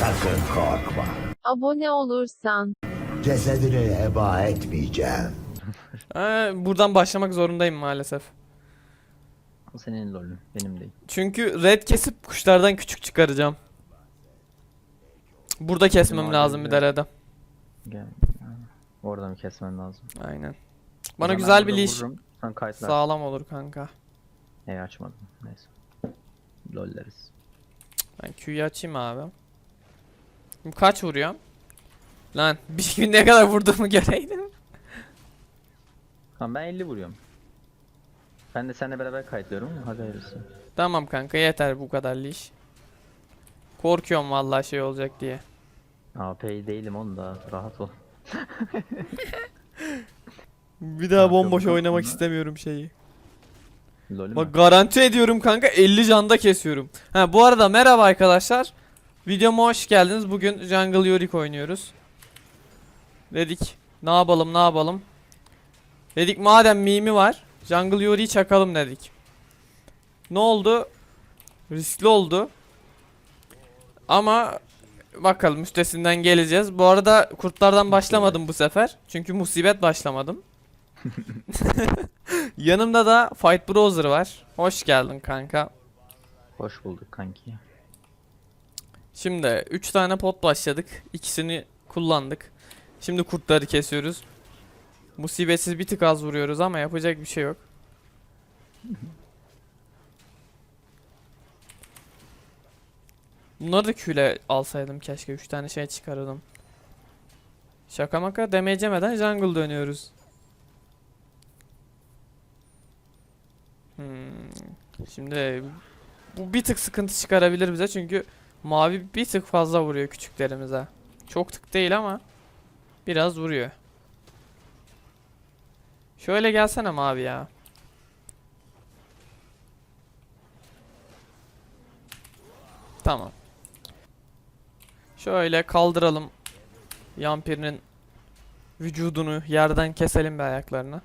Sakın korkma. Abone olursan. Cesedini heba etmeyeceğim. Ha, buradan başlamak zorundayım maalesef. O senin lolün, benim değil. Çünkü red kesip kuşlardan küçük çıkaracağım. Burada kesmem lazım bir ailede- derede. Gel. Orada mı kesmen lazım? Aynen. Bana zaman güzel ben bir burada leash vururum, Sen kayıtlar. sağlam olur kanka. Hey açmadım. Neyse. Lolleriz. Ben Q'yu açayım abi. Şimdi kaç vuruyorum? Lan bir gün ne kadar vurduğumu göreydim. Tamam ben 50 vuruyorum. Ben de seninle beraber kayıtlıyorum. Hadi hayırlısı. Tamam kanka yeter bu kadar leash. Korkuyorum vallahi şey olacak diye. AP değilim onu da rahat ol. Bir daha bomboş oynamak istemiyorum şeyi. Lolü mü? Bak garanti ediyorum kanka 50 canda kesiyorum. Ha bu arada merhaba arkadaşlar. Videoma hoş geldiniz. Bugün Jungle Yorick oynuyoruz. Dedik ne yapalım ne yapalım. Dedik madem mimi var Jungle Yorick'i çakalım dedik. Ne oldu? Riskli oldu. Ama bakalım üstesinden geleceğiz. Bu arada kurtlardan başlamadım bu sefer. Çünkü musibet başlamadım. Yanımda da Fight Browser var. Hoş geldin kanka. Hoş bulduk kanki. Şimdi 3 tane pot başladık. İkisini kullandık. Şimdi kurtları kesiyoruz. Musibetsiz bir tık az vuruyoruz ama yapacak bir şey yok. Bunları da küle alsaydım keşke 3 tane şey çıkarırdım. Şaka maka damage yemeden jungle dönüyoruz. Hmm. Şimdi bu bir tık sıkıntı çıkarabilir bize çünkü mavi bir tık fazla vuruyor küçüklerimize. Çok tık değil ama biraz vuruyor. Şöyle gelsene mavi ya. Tamam. Şöyle kaldıralım. Yampir'in vücudunu yerden keselim bir ayaklarını.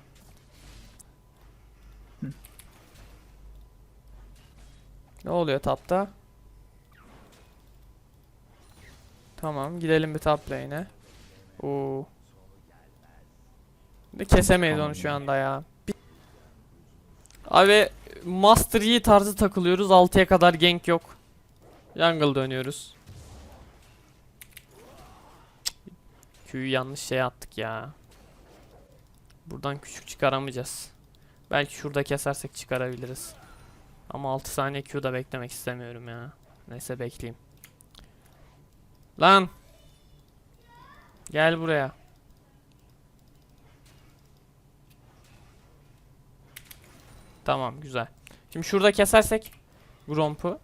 Ne oluyor tapta? Tamam gidelim bir top lane'e. Oo. De kesemeyiz onu şu anda ya. Abi Master Yi tarzı takılıyoruz. 6'ya kadar gank yok. Jungle dönüyoruz. Q'yu yanlış şey attık ya. Buradan küçük çıkaramayacağız. Belki şurada kesersek çıkarabiliriz. Ama 6 saniye Q'da beklemek istemiyorum ya. Neyse bekleyeyim. Lan. Gel buraya. Tamam güzel. Şimdi şurada kesersek Gromp'u.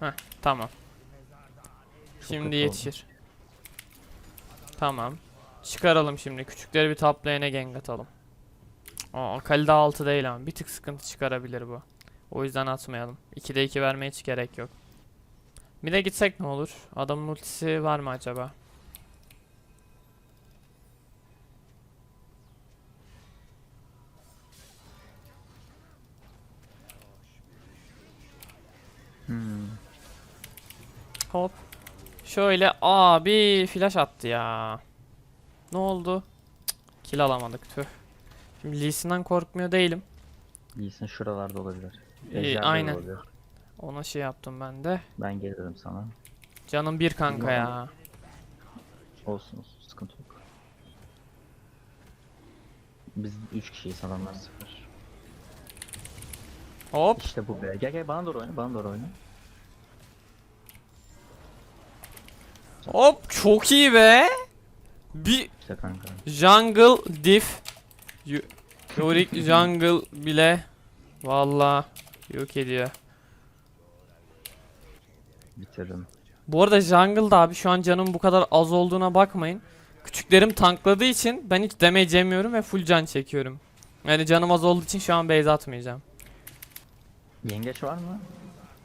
Heh tamam. Şimdi yetişir. Tamam. Çıkaralım şimdi. Küçükleri bir top lane'e gank atalım. Aa kalite 6 değil ama bir tık sıkıntı çıkarabilir bu. O yüzden atmayalım. 2'de 2 vermeye hiç gerek yok. Bir de gitsek ne olur? Adamın ultisi var mı acaba? Hmm. Hop. Şöyle abi flash attı ya. Ne oldu? Cık, Kill alamadık tüh. Şimdi Lee Sin'den korkmuyor değilim. Lee'sin şuralarda olabilir. İyi, Ejder'de de aynen. olabilir. Ona şey yaptım ben de. Ben gelirim sana. Canım bir kanka ya. Olsun olsun sıkıntı yok. Biz 3 kişiyiz adamlar 0. Hop. İşte bu be. Gel gel bana doğru oyna bana doğru oyna. Hop çok iyi be. Bir İşte kanka. jungle diff. Yu- Yorick jungle bile valla yok ediyor. Bitiririm. Bu arada jungle'da abi şu an canım bu kadar az olduğuna bakmayın. Küçüklerim tankladığı için ben hiç damage yemiyorum ve full can çekiyorum. Yani canım az olduğu için şu an base atmayacağım. Yengeç var mı?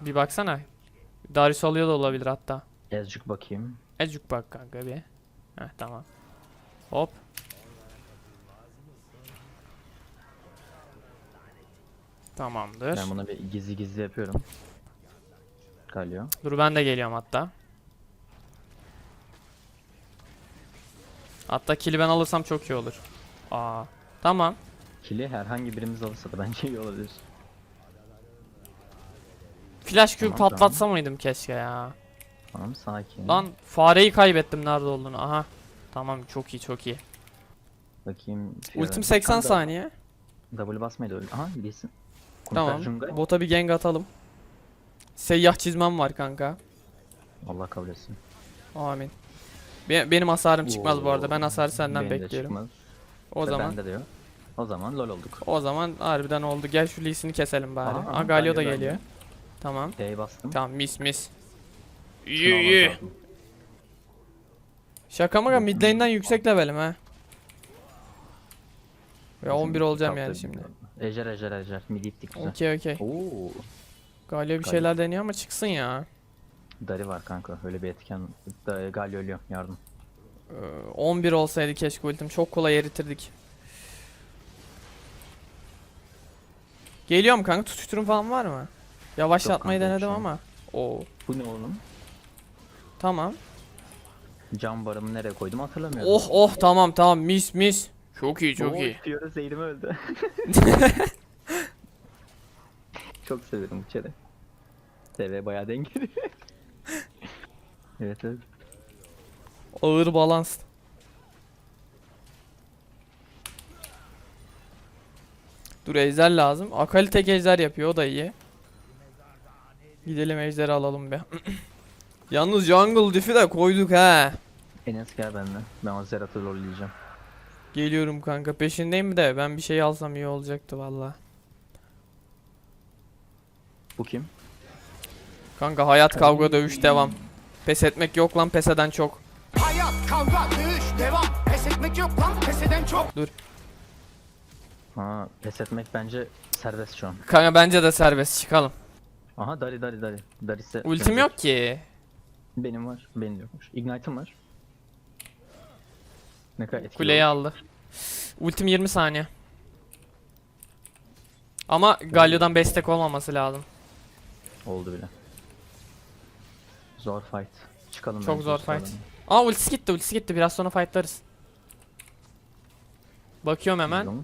Bir baksana. Darius alıyor da olabilir hatta. Azıcık bakayım. Ecuk bak kanka bir. Heh tamam. Hop. Tamamdır. Ben bunu bir gizli gizli yapıyorum. Galio. Dur ben de geliyorum hatta. Hatta kili ben alırsam çok iyi olur. Aa, tamam. Kili herhangi birimiz alırsa da bence iyi olabilir. Flash Q Tamam, patlatsa mıydım keşke ya. Tamam sakin. Lan fareyi kaybettim nerede olduğunu. Aha. Tamam çok iyi çok iyi. Bakayım. Ultim 80 saniye. W basmaydı öyle. Aha değilsin. Tamam. Bota bir gank atalım. Seyyah çizmem var kanka. Allah kabul etsin. Amin. Be- benim hasarım çıkmaz bu arada. Oo, Ben hasarı senden benim de bekliyorum. çıkmaz. O Ve zaman Bende de yok. O zaman lol olduk. o zaman harbiden oldu. Gel şu Lee'sini keselim bari. Aha, aha, Galio da Galio geliyor. geldi. Tamam. D'ye bastım. Tamam mis mis. Şunu İyi almam iyi. lazım. Şaka maka mid lane'den yüksek levelim ha. Ve Bizim 11 olacağım yani şimdi. Ejder ejder ejder. Mid ittik güzel. Okey okey. Oo. Galio bir Galio. şeyler deniyor ama çıksın ya. Dari var kanka. Öyle bir etken. Da, Galio ölüyor. Yardım. Ee, 11 olsaydı keşke ultim. Çok kolay eritirdik. Geliyorum kanka. Tutuşturum falan var mı? Yavaşlatmayı kanka, denedim ama. Oo. Bu ne oğlum? Tamam. Cam barımı nereye koydum hatırlamıyorum. Oh oh tamam tamam mis mis. Çok iyi çok Oo, iyi. Fiora zehrimi öldü. Çok severim bu çare. TV bayağı dengeli. evet evet. Ağır balans. Dur ejder lazım. Akali tek ejder yapıyor o da iyi. Gidelim ejderi alalım be. Yalnız jungle diff'i de koyduk ha. Enes gel benimle. Ben o Zerat'ı lolleyeceğim. Geliyorum kanka peşindeyim de ben bir şey alsam iyi olacaktı valla. Bu kim? Kanka hayat kavga dövüş devam. Pes etmek yok lan pes eden çok. Hayat, kavga, dövüş, devam. Pes etmek yok lan, pes eden çok. Ha pes etmek bence serbest şu an. Kanka bence de serbest çıkalım. Aha Dari Dari Dari. Dari ise Ultim yok ki. Benim var. Benim yokmuş. Ignite'ım var. Ne kadar etkili Kuleyi olur. aldı. Ultim 20 saniye. Ama Galio'dan bestek olmaması lazım. Oldu bile. Zor fight. Çıkalım Çok bence zor fight. Aa ultisi gitti ultisi gitti biraz sonra fightlarız. Bakıyorum hemen.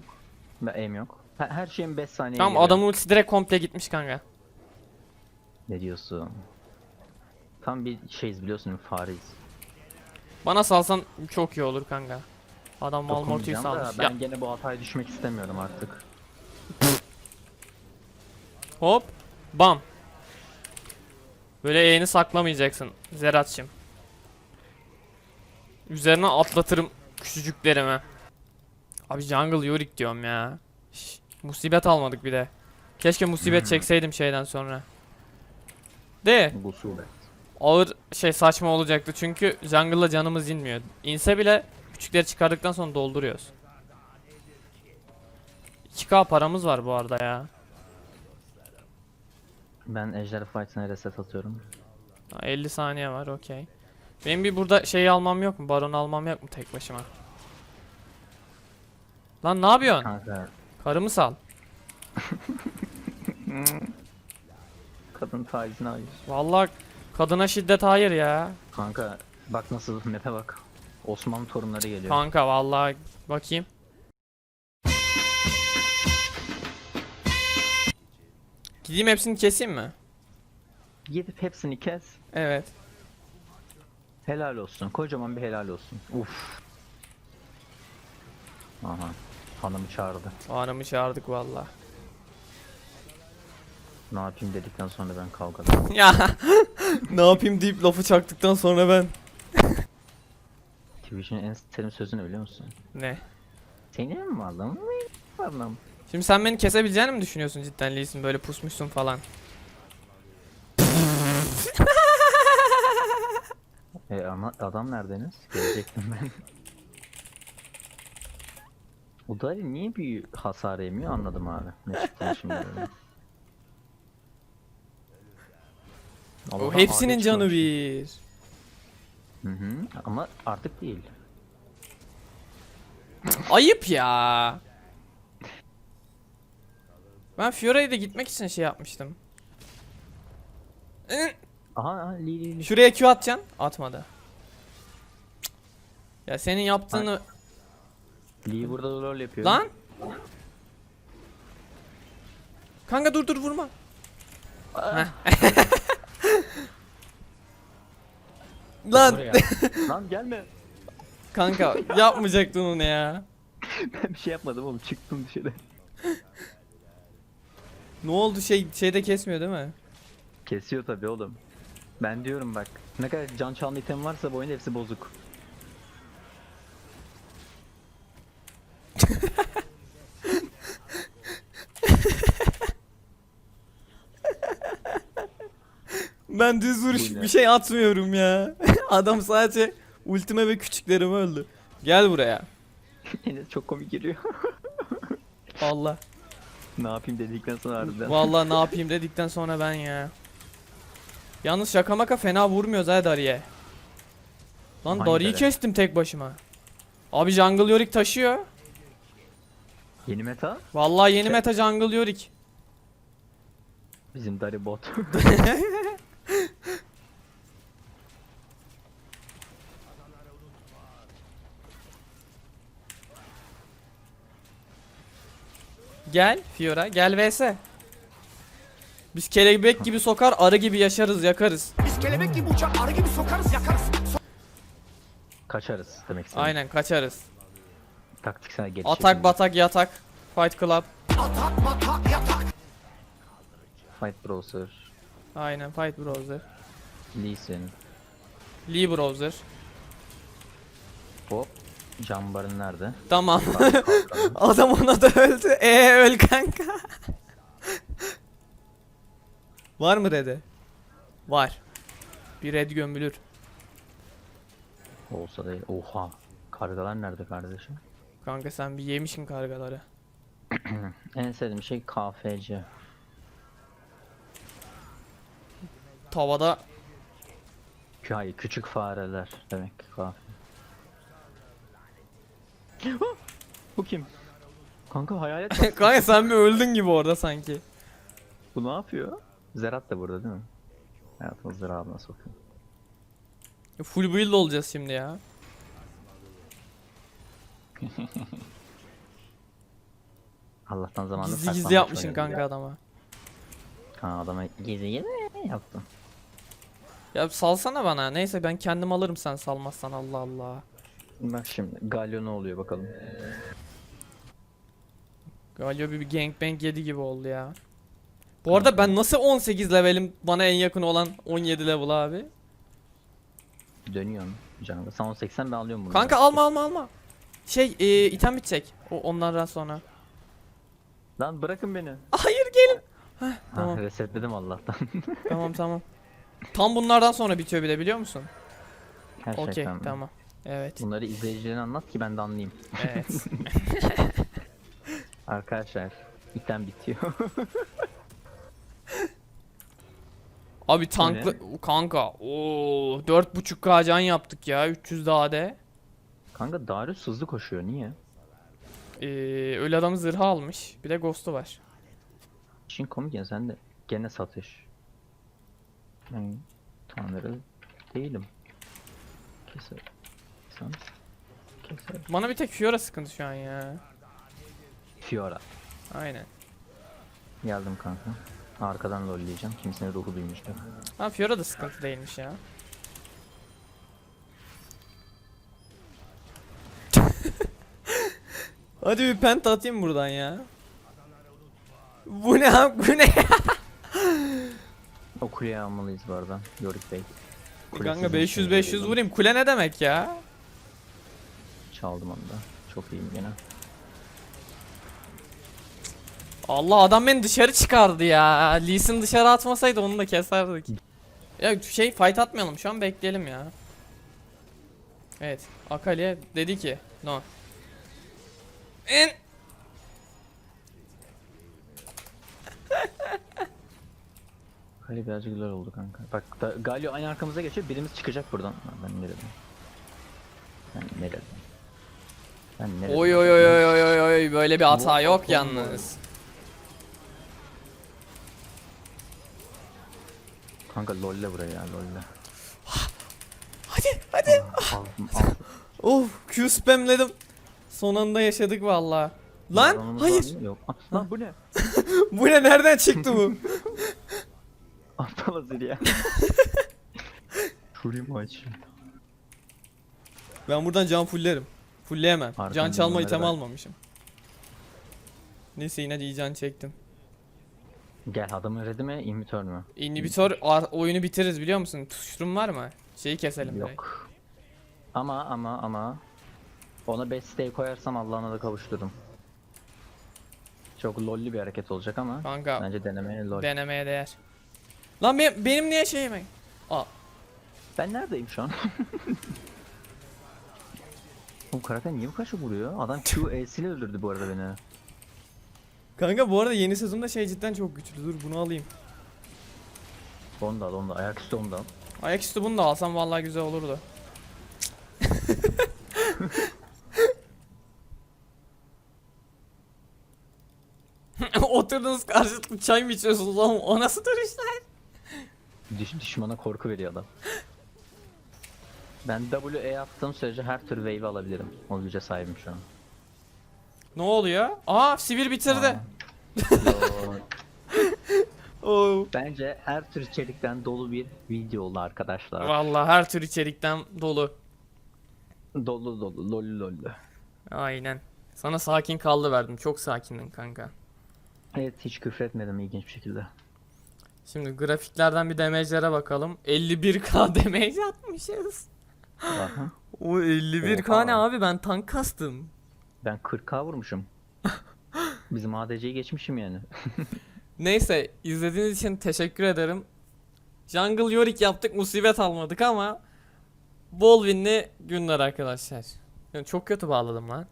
Ben aim yok. Her, her şeyin 5 saniye Tamam adamın ultisi direkt komple gitmiş kanka. Ne diyorsun? Tam bir şeyiz biliyorsun fareyiz. Bana salsan çok iyi olur kanka. Adam Malmortu'yu salmış. Ben Ya, gene bu hataya düşmek istemiyorum artık. hop. Bam. Böyle E'ni saklamayacaksın Zerat'cığım. Üzerine atlatırım küçücüklerime. Abi Jungle Yorick diyorum ya. Şş, musibet almadık bir de. Keşke musibet Hmm. çekseydim şeyden sonra. De ağır şey saçma olacaktı çünkü jungle'la canımız inmiyor. İnse bile küçükleri çıkardıktan sonra dolduruyoruz. 2k paramız var bu arada ya. Ben Ejder Fight'ına reset atıyorum. Ha, 50 saniye var okey. Benim bir burada şey almam yok mu? Baron almam yok mu tek başıma? Lan ne yapıyorsun? Kanka Karımı sal. kadın tacizine hayır. Vallahi kadına şiddet hayır ya. Kanka bak nasıl map'e bak. Osmanlı torunları geliyor. Kanka vallahi bakayım. Gideyim hepsini keseyim mi? Gidip hepsini kes. Evet. Helal olsun. Kocaman bir helal olsun. Uf. Aha. Hanımı çağırdı. Anamı çağırdık vallahi. Ne yapayım dedikten sonra ben kavgadan. ya ne yapayım deyip lafı çaktıktan sonra ben. Twitch'in en terim sözünü biliyor musun? Ne? Senin mi adam? Adam. Şimdi sen beni kesebileceğini mi düşünüyorsun cidden Lee'sin böyle pusmuşsun falan. E ama adam neredeniz? Gelecektim ben. Da niye bir hasar yemiyor anladım abi. Ne çıktı şimdi böyle. O Allah'tan hepsinin canı çıkmamış. bir. Hı hı. Ama artık değil. Ayıp ya. Ben Fiora'ya da gitmek için şey yapmıştım. Aha, aha li li li. Şuraya Q atacaksın. Atmadı. Ya senin yaptığını... Lee burada rol yapıyor. Lan! Kanka dur dur vurma. Heh. Lan. Lan gelme. kanka yapmayacaktın onu ya. ben bir şey yapmadım oğlum çıktım dışarı. Ne oldu şey şeyde kesmiyor değil mi? Kesiyor tabii oğlum. Ben diyorum bak. Ne kadar can çalma item varsa bu oyunda hepsi bozuk. Ben düz vuruş bir şey atmıyorum ya. Adam sadece ultime ve küçüklerime öldü. Gel buraya. Enes çok komik giriyor. Allah. ne yapayım dedikten sonra harbiden. Vallahi ne yapayım dedikten sonra ben ya. Yalnız şaka maka fena vurmuyoruz ha Dariye. Lan Hangi Dari'yi Dari? kestim tek başıma. Abi Jungle Yorick taşıyor. Yeni meta Vallahi yeni Şey- meta Jungle Yorick. bizim Dari bot. Gel Fiora gel vs. Biz kelebek gibi sokar arı gibi yaşarız yakarız. Biz kelebek gibi uçar, arı gibi sokarız, yakarız. So- Kaçarız demek istedim. Aynen kaçarız. Taktiksel gelişim. Atak batak yatak. Fight Club. atak, matak, yatak. Fight Browser. Aynen Fight Browser. Lee Sin. Lee Browser. Hop. Jambarın nerede? Tamam. Adam ona da öldü. Ee öl kanka. Var mı red'i? Var. Bir red gömülür. Olsa da oha. Kargalar nerede kardeşim? Kanka sen bir yemişsin kargaları. En sevdiğim şey KFC. Tavada Hayır küçük fareler demek kafe. Bu kim? Kanka hayalet. Kanka sen bir öldün gibi orada sanki. Bu ne yapıyor? Zerat da burada değil mi? Hayatımı Zerat'ına sokuyor. Full build olacağız şimdi ya. Allah'tan zamanında Gizli gizli saklanmış yapmışsın kanka adama. Ha adama gizli gizli yaptım. Ya salsana bana. Neyse ben kendim alırım sen salmazsan Allah Allah. Bak şimdi Galio ne oluyor bakalım. Galio bir, bir gangbang yedi gibi oldu ya. Bu arada ben nasıl 18 levelim bana en yakın olan 17 level abi. Dönüyorum canım. Sen 80 ben alıyorum bunu. Kanka alma alma alma. Şey e, item bitecek. O onlardan sonra. Lan bırakın beni. Hayır gelin. Heh, Ha tamam resetledim Allah'tan. tamam tamam. Tam bunlardan sonra bitiyor bir de biliyor musun? Gerçekten. Okey tamam. Evet. Bunları izleyicilerine anlat ki ben de anlayayım. Evet. Arkadaşlar itten bitiyor. Abi tanklı kanka. Oo 4.5k can yaptık ya 300 daha de. Kanka Darius hızlı koşuyor niye? Ee, ölü adam zırhı almış. Bir de ghost'u var. İşin komik ya sen de gene satış. Ben tanrı değilim. Keser. Sen keser. Bana bir tek Fiora sıkıntı şu an ya. Fiora. Aynen. Geldim kanka. Arkadan lolleyeceğim. Kimsenin ruhu duymuş bak. Ha Fiora da sıkıntı değilmiş ya. Hadi bir penta atayım buradan ya. Bu ne abi bu ne? O kuleye almalıyız bu arada. Yorick Bey. Kule Kanka sizin 500 için 500 veriyorum. vurayım. Kule ne demek ya? Çaldım onu da. Çok iyiyim gene. Allah adam beni dışarı çıkardı ya. Lee Sin dışarı atmasaydı onu da keserdik. Ya şey fight atmayalım şu an bekleyelim ya. Evet. Akali dedi ki no. En Kale birazcık güzel oldu kanka. Bak da, Galio aynı arkamıza geçiyor. Birimiz çıkacak buradan. Ben ne dedim? Ben ne dedim? Ben ne dedim? Oy oy oy oy oy oy böyle bir hata yok yalnız. Kanka lolle buraya ya lolle. Hadi hadi. Of Q spamledim. Son anda yaşadık vallahi. Lan hayır. Yok. Ah, Lan bu ne? Bu ne nereden çıktı bu? Aptal hazır ya. Mı açayım? ben buradan can fulllerim. Fullleyemem. Can çalma onları item ver. almamışım. Neyse yine iyi can çektim. Gel adamın ready mi? Inhibitor mu? Inhibitor ar- oyunu bitiririz biliyor musun? Tuşturum var mı? Şeyi keselim direkt. Yok. Ama ama ama ona 5 stay koyarsam Allah'ına da kavuştururum. Çok lolli bir hareket olacak ama Kanka bence denemeye lol. denemeye değer. Lan benim, benim niye şeyime? Aa Ben neredeyim şu an? Oğlum karakter niye bu kadar çok vuruyor? Adam Q E'siyle öldürdü bu arada beni. Kanka bu arada yeni sezonda şey cidden çok güçlü. Dur bunu alayım. Onu da al onu da ayaküstü onu da al. Ayaküstü bunu da alsam vallahi güzel olurdu. Oturdunuz karşılıklı çay mı içiyorsunuz oğlum? O nasıl duruşlar? Düş, düşmana korku veriyor adam. Ben WE attığım sürece her tür wave alabilirim. O güce sahibim şu an. Ne oluyor? Aa sivil bitirdi. Oo. Bence her tür içerikten dolu bir video oldu arkadaşlar. Vallahi her tür içerikten dolu. Dolu dolu lol lol. Aynen. Sana sakin kaldı verdim. Çok sakindin kanka. Evet hiç küfretmedim ilginç bir şekilde. Şimdi grafiklerden bir damage'lere bakalım. 51k damage atmışız. Aha. O 51k ne Oha. abi ben tank kastım. Ben 40k vurmuşum. Bizim ADC'yi geçmişim yani. Neyse izlediğiniz için teşekkür ederim. Jungle Yorick yaptık musibet almadık ama bol winli günler arkadaşlar. Yani çok kötü bağladım lan.